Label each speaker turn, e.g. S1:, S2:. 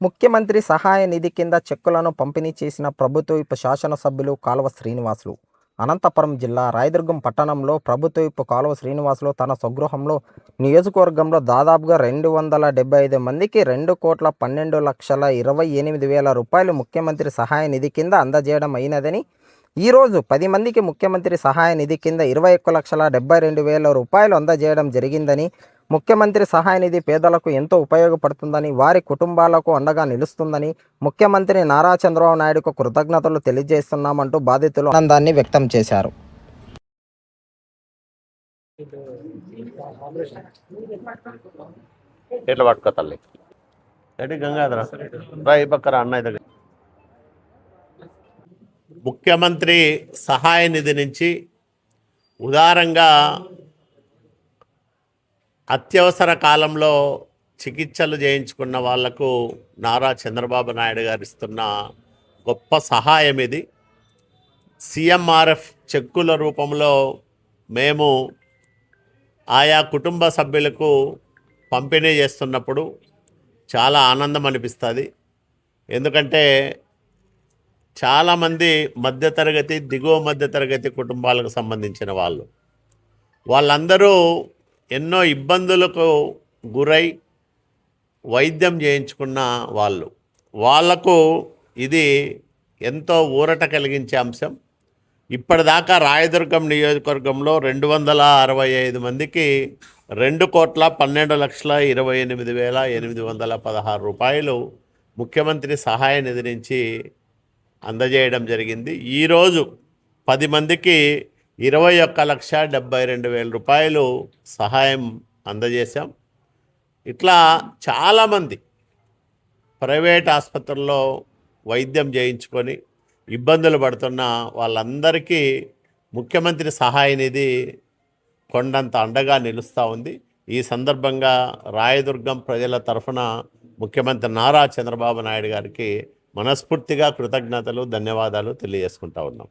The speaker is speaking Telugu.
S1: ముఖ్యమంత్రి సహాయ నిధి కింద చెక్కులను పంపిణీ చేసిన ప్రభుత్వపు శాసనసభ్యులు కాలువ శ్రీనివాసులు. అనంతపురం జిల్లా రాయదుర్గం పట్టణంలో ప్రభుత్వపు కాలువ శ్రీనివాసులు తన స్వగృహంలో నియోజకవర్గంలో దాదాపుగా రెండు వందల డెబ్బై ఐదు మందికి రెండు కోట్ల పన్నెండు లక్షల ఇరవై ఎనిమిది వేల రూపాయలు ముఖ్యమంత్రి సహాయ నిధి కింద అందజేయడం అయినదని ఈరోజు పది మందికి ముఖ్యమంత్రి సహాయ నిధి కింద ఇరవై ఒక్క లక్షల డెబ్బై రెండు వేల రూపాయలు అందజేయడం జరిగిందని ముఖ్యమంత్రి సహాయ నిధి పేదలకు ఎంతో ఉపయోగపడుతుందని వారి కుటుంబాలకు అండగా నిలుస్తుందని ముఖ్యమంత్రి నారా చంద్రబాబు నాయుడుకు కృతజ్ఞతలు తెలియజేస్తున్నామంటూ బాధితులు ఆనందాన్ని వ్యక్తం చేశారు.
S2: ఎట్లా పట్టుకో తల్లి? రెడ్డి గంగాధర. రా ఈ పక్కన అన్నయ్య దగ్గర. ముఖ్యమంత్రి సహాయ నిధి నుంచి ఉదారంగా అత్యవసర కాలంలో చికిత్సలు చేయించుకున్న వాళ్ళకు నారా చంద్రబాబు నాయుడు గారు ఇస్తున్న గొప్ప సహాయం ఇది. సిఎంఆర్ఎఫ్ చెక్కుల రూపంలో మేము ఆయా కుటుంబ సభ్యులకు పంపిణీ చేస్తున్నప్పుడు చాలా ఆనందం అనిపిస్తుంది. ఎందుకంటే చాలామంది మధ్యతరగతి దిగువ మధ్యతరగతి కుటుంబాలకు సంబంధించిన వాళ్ళు. వాళ్ళందరూ ఎన్నో ఇబ్బందులకు గురై వైద్యం చేయించుకున్న వాళ్ళు. వాళ్ళకు ఇది ఎంతో ఊరట కలిగించే అంశం. ఇప్పటిదాకా రాయదుర్గం నియోజకవర్గంలో రెండు వందల అరవై ఐదు మందికి రెండు కోట్ల పన్నెండు లక్షల ఇరవై ఎనిమిది వేల ఎనిమిది వందల పదహారు రూపాయలు ముఖ్యమంత్రి సహాయ నిధి నుంచి అందజేయడం జరిగింది. ఈరోజు పది మందికి ఇరవై ఒక్క లక్ష డెబ్బై రెండు వేల రూపాయలు సహాయం అందజేశాం. ఇట్లా చాలామంది ప్రైవేట్ ఆసుపత్రుల్లో వైద్యం చేయించుకొని ఇబ్బందులు పడుతున్న వాళ్ళందరికీ ముఖ్యమంత్రి సహాయ నిధి కొండంత అండగా నిలుస్తూ ఉంది. ఈ సందర్భంగా రాయదుర్గం ప్రజల తరఫున ముఖ్యమంత్రి నారా చంద్రబాబు నాయుడు గారికి మనస్ఫూర్తిగా కృతజ్ఞతలు ధన్యవాదాలు తెలియజేసుకుంటా ఉన్నాం.